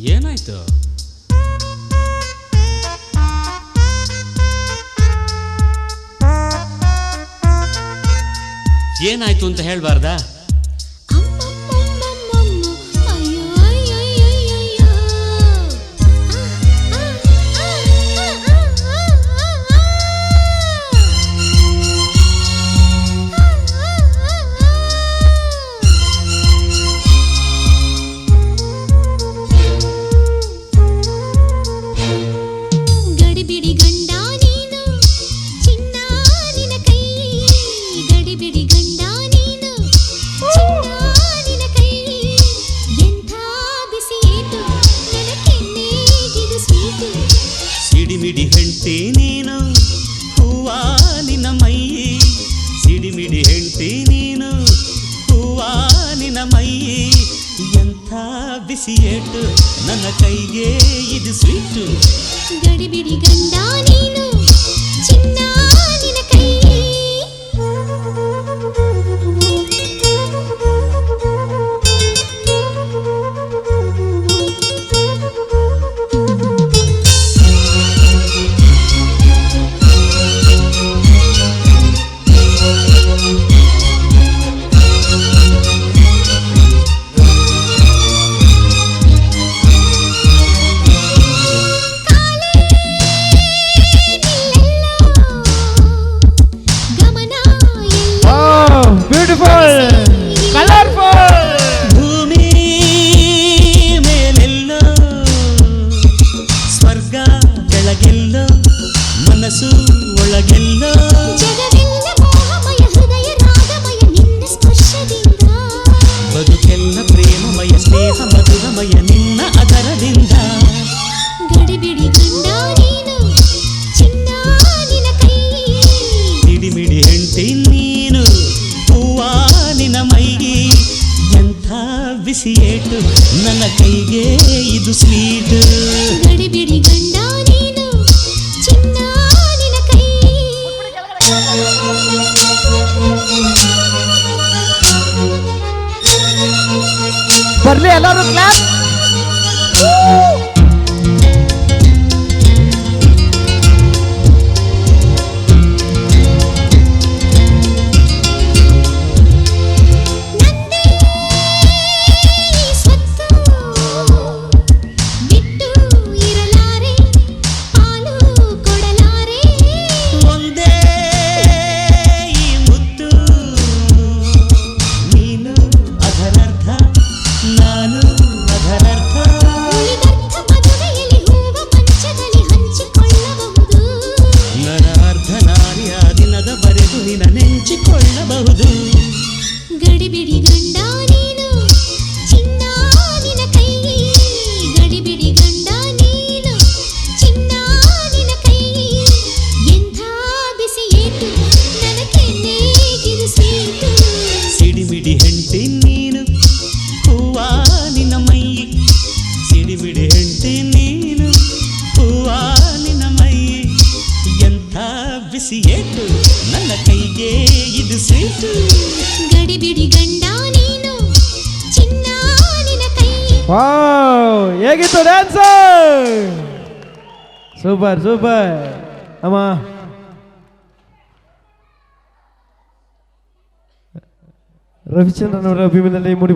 ಏನಾಯ್ತು? ಏನಾಯ್ತು ಅಂತ ಹೇಳ್ಬಾರ್ದಾ? ಸಿಡಿಮಿಡಿ ಹೆಂಡ್ತಿ ನೀನು. ಹೂವ ನಿನ್ನ ಮೈ ಸಿಡಿಮಿಡಿ ಹೆಂಡ್ತಿ ನೀನು. ಹೂವ ನಿನ್ನ ಮೈ ಎಂಥ ಬಿಸಿ ಏಟು ನನ್ನ ಕೈಗೆ ಇದು ಸ್ವೀಟು ಗಡಿಬಿಡಿ ಗಂಡ ನೀನು. ಚಿನ್ನ ಬ್ಯೂಟಿಫುಲ್ ಕಲರ್ಫುಲ್ ಭೂಮಿ ಮೇಲೆಲ್ಲೋ ಸ್ವರ್ಗ ಕೆಳಗೆಲ್ಲೋ ಮನಸ್ಸು ಒಳಗೆಲ್ಲೋ ಕೈಗೆ ಇದು ಸ್ವೀಟ್. ಗಡಿಬಿಡಿ ಗಂಡ ನೀನು ಚಿನ್ನ ನಿನ ಕೈ. ಬರ್ಲಿ ಎಲ್ಲರೂ ಕ್ಲಾಪ್ ಬಿಸಿ ಏಟು. ನನ್ನ ಕೈಗೆ ಇದು ಸ್ವೀಟು. ಗಡಿಬಿಡಿ ಗಂಡ ನೀನು. ಚಿನ್ನ ನಿನ್ನ ಕೈ ವಾವ್ ಹೇಗಿತ್ತು ಡ್ಯಾನ್ಸ್ ಸೂಪರ್ ಸೂಪರ್. ಅಮ್ಮ. ರವಿಚಂದ್ರನ್ ಅವರ ಅಭಿಮಾನದಲ್ಲಿ ಮೂಡಿ